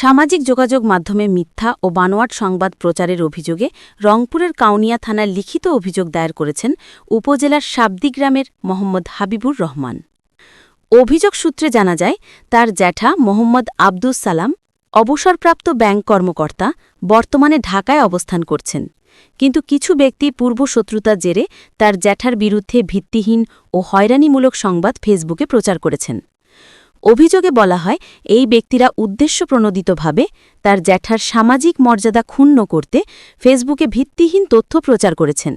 সামাজিক যোগাযোগ মাধ্যমে মিথ্যা ও বানোয়াট সংবাদ প্রচারের অভিযোগে রংপুরের কাউনিয়া থানায় লিখিত অভিযোগ দায়ের করেছেন উপজেলার শাবদি গ্রামের মোহাম্মদ হাবিবুর রহমান। অভিযোগ সূত্রে জানা যায়, তার জ্যাঠা মোহাম্মদ আব্দুস সালাম অবসরপ্রাপ্ত ব্যাংক কর্মকর্তা বর্তমানে ঢাকায় অবস্থান করছেন। কিন্তু কিছু ব্যক্তি পূর্বশত্রুতার জেরে তার জ্যাঠার বিরুদ্ধে ভিত্তিহীন ও হয়রানিমূলক সংবাদ ফেসবুকে প্রচার করেছেন। অভিযোগে বলা হয়, এই ব্যক্তিরা উদ্দেশ্যপ্রণোদিতভাবে তার জ্যাঠার সামাজিক মর্যাদা ক্ষুণ্ণ করতে ফেসবুকে ভিত্তিহীন তথ্য প্রচার করেছেন।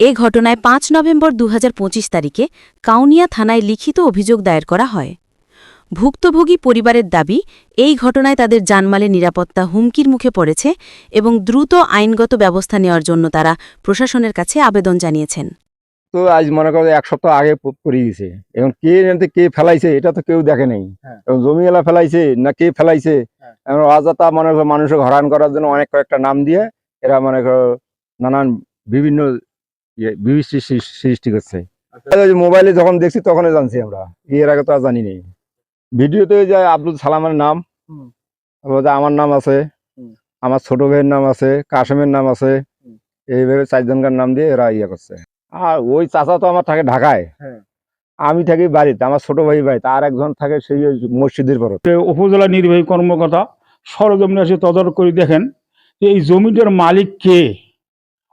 এ ঘটনায় পাঁচ নভেম্বর দু হাজার পঁচিশ তারিখে কাউনিয়া থানায় লিখিত অভিযোগ দায়ের করা হয়। ভুক্তভোগী পরিবারের দাবি, এই ঘটনায় তাদের জানমালের নিরাপত্তা হুমকির মুখে পড়েছে এবং দ্রুত আইনগত ব্যবস্থা নেওয়ার জন্য তারা প্রশাসনের কাছে আবেদন জানিয়েছেন। তো আজ মনে করো এক সপ্তাহ আগে পড়ে গেছে এখন কে এনতে কে ফেলাইছে এটা তো কেউ দেখে নেই। হ্যাঁ। এবং জমিওয়ালা ফেলাইছে না কে ফেলাইছে? হ্যাঁ। এখন অযথা মনে করো মানুষকে হরান করার জন্য অনেক কয়েকটা নাম দিয়ে এরা মনে করো নানান বিভিন্ন ইয়ে সৃষ্টি করছে। আচ্ছা। মোবাইলে যখন দেখছি তখনই জানছি আমরা। এর আগে তো আর জানি নেই। ভিডিওতে যে আব্দুল সালামের নাম। আমার নাম আছে। আমার ছোট ভাইয়ের নাম আছে কাশেমের নাম আছে। এইভাবে চারজনকার নাম দিয়ে এরা ইয়ে করছে। আর ওই চাচা তো আমার থাকে ঢাকায়। হ্যাঁ। আমি থাকি বাড়িতে আমার ছোট ভাই বাড়িতে আর একজন থাকে সেই মসজিদের পর উপজেলা নির্বাহী কর্মকর্তা সরজমিনে এসে তদারক করে দেখেন যে এই জমিটার মালিক কে?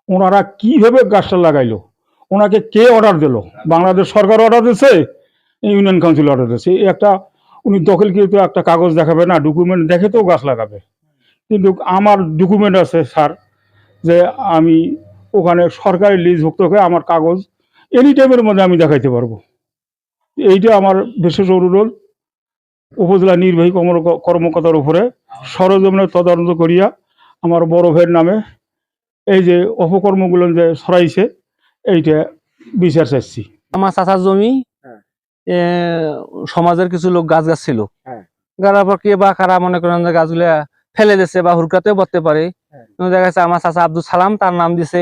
ওনারা কীভাবে গাছটা লাগাইলো? ওনাকে কে অর্ডার দিল? বাংলাদেশ সরকার অর্ডার দিচ্ছে ইউনিয়ন কাউন্সিল অর্ডার দিচ্ছে একটা উনি দখলকৃত একটা কাগজ দেখাবে না ডকুমেন্ট দেখে তো গাছ লাগাবে। কিন্তু আমার ডকুমেন্ট আছে স্যার যে আমি ওখানে সরকারি লিজভুক্ত হয়ে আমার কাগজ এনি টাইমের মধ্যে আমি দেখাইতে পারব এইটা আমার বিশেষ অনুরোধ উপজেলা নির্বাহী কর্ম- কর্মকর্তার উপরে সরজমিনে তদন্ত করিয়া আমার বড় ভাইয়ের নামে এই যে অপকর্মগুলো যে ছড়াইছে এইটা বিচার চাচ্ছি আমার চাচার জমি হ্যাঁ। সমাজের কিছু লোক গাছ গাছ ছিল হ্যাঁ। গাড়ার পর কে বা কারা মনে করেন যে গাছগুলা ফেলে দিচ্ছে বা হুরকাতেও পড়তে পারে হ্যাঁ। দেখা যাচ্ছে আমার চাচা আব্দুল সালাম তার নাম দিছে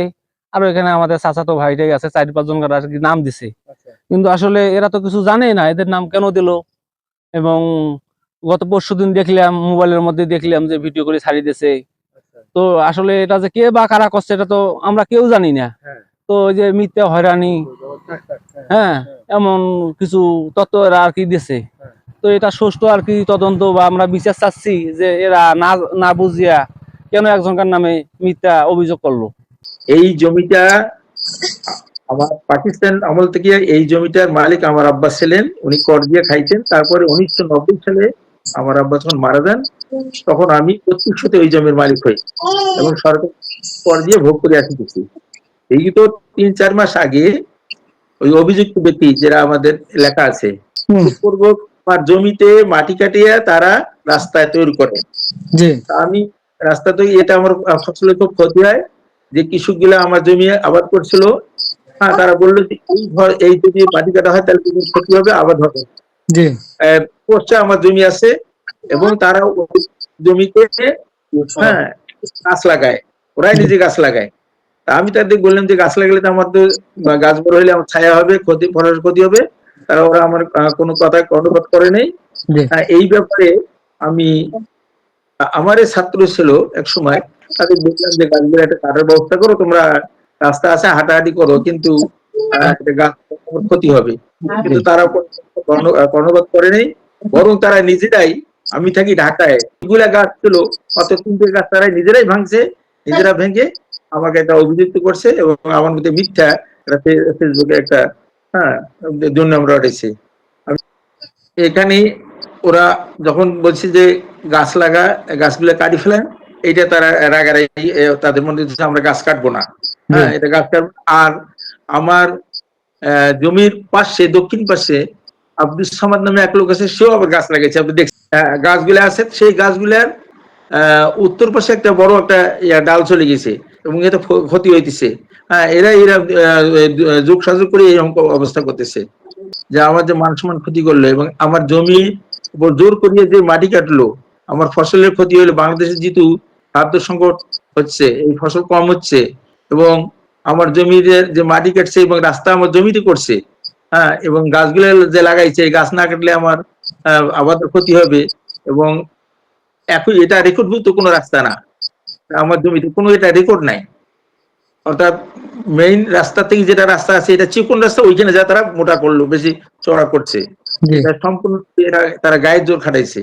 আর এখানে আমাদের চাচা তো ভাইটাই আছে চার পাঁচজন আর কি নাম দিছে। আচ্ছা। কিন্তু আসলে এরা তো কিছু জানে না এদের নাম কেন দিল? এবং গত পরশু দিন দেখলাম মোবাইলের মধ্যে দেখলাম যে ভিডিও করে ছাড়িয়ে দিছে। আচ্ছা। তো আসলে এটা যে কে বা কারা করছে এটা তো আমরা কেউ জানি না। হ্যাঁ। তো ওই যে মিথ্যা হয়রানি হ্যাঁ। হ্যাঁ এমন কিছু তত্ত্ব এরা আর কি দিছে। হ্যাঁ। তো এটা সুষ্ঠু আর কি তদন্ত বা আমরা বিচার চাচ্ছি যে এরা না না বুঝিয়া কেন একজনকার নামে মিথ্যা অভিযোগ করল। এই জমিটা আমার পাকিস্তান আমল থেকে এই জমিটার মালিক আমার আব্বা ছিলেন উনি কর দিয়ে খাইছেন। তারপরে উনিশশো নব্বই সালে আমার আব্বা যখন মারা যান তখন আমি প্রত্যক্ষতে ওই জমির মালিক হই এবং সরকার কর দিয়ে ভোগ করে আসতেছি। এই তো তিন চার মাস আগে ওই অভিযুক্ত ব্যক্তি যারা আমাদের এলাকা আছে পূর্বক আমার জমিতে মাটি কাটিয়ে তারা রাস্তায় তৈরি করে। আমি রাস্তা তৈরি এটা আমার ফসলের খুব ক্ষতি হয়। যে কৃষকগুলা আমার জমি আবাদ করছিল হ্যাঁ তারা বলল যে এই ঘর এই যদি মাটি কাটা হয় তাহলে জমির ক্ষতি হবে আবাদ হবে। পোস্টে আমার জমি আছে এবং তারা জমিতে হ্যাঁ গাছ লাগায়। ওরাই নিজে গাছ লাগায়। তা আমি তাদের বললাম যে গাছ লাগালে তো আমার তো গাছ বড় হলে আমার ছায়া হবে ক্ষতি ফসলের ক্ষতি হবে। তারা ওরা আমার কোনো কথা কর্ণপাত করে নেই। হ্যাঁ, এই ব্যাপারে আমি আমার ছাত্র ছিল এক সময়। তাদের বললাম যে গাছগুলো একটা কাটার ব্যবস্থা করো তোমরা রাস্তা আছে হাঁটাহাঁটি করো কিন্তু গাছ ক্ষতি হবে। কিন্তু তারা কোনো কর্ণ- আহ, কর্ণপাত করে নেই। বরং তারা নিজেরাই আমি থাকি ঢাকায় এগুলা গাছ ছিল অত তিনটে গাছ তারা নিজেরাই ভাঙছে নিজেরা ভেঙে আমাকে একটা অভিযুক্ত করছে এবং আমার মধ্যে মিথ্যা ফেসবুকে একটা হ্যাঁ দুর্নাম রটেছে আমি এখানে ওরা যখন বলছে যে গাছ লাগা গাছগুলো কাটি ফেলেন। এইটা তারা রাগারাগি তাদের মধ্যে যে আমরা গাছ কাটবো না। হ্যাঁ এটা গাছ কাটবো আর আমার জমির পাশে দক্ষিণ পাশে আব্দুল সামাদ নামে এক লোক আছে সেও আবার গাছ লাগাইছে। আপনি দেখছেন হ্যাঁ, গাছগুলো আছে সেই গাছগুলার আহ, উত্তর পাশে একটা বড় একটা ইয়া ডাল চলে গেছে এবং এটা ক্ষতি হইতেছে। হ্যাঁ এরা এরা যোগ সাজগ করে এরকম অবস্থা করতেছে। যে আমার যে মান সম্মান ক্ষতি করল এবং আমার জমি জোর করিয়ে যে মাটি কাটলো আমার ফসলের ক্ষতি হলে বাংলাদেশে যেহেতু খাদ্য সংকট হচ্ছে এই ফসল কম হচ্ছে এবং আমার জমিতে যে মাটি কাটছে এবং রাস্তা আমার জমিতে করছে হ্যাঁ এবং গাছগুলো যে লাগাইছে এই গাছ না কাটলে আমার আবাদের ক্ষতি হবে এবং এখন এটা রেকর্ডভুক্ত কোনো রাস্তা না। আমার জমিতে কোনো এটা রেকর্ড নাই। অর্থাৎ মেইন রাস্তা থেকে যেটা রাস্তা আছে এটা চিকন রাস্তা ওইখানে যা তারা মোটা করল বেশি চড়া করছে। এটা সম্পূর্ণ তারা গায়ের জোর খাটাইছে।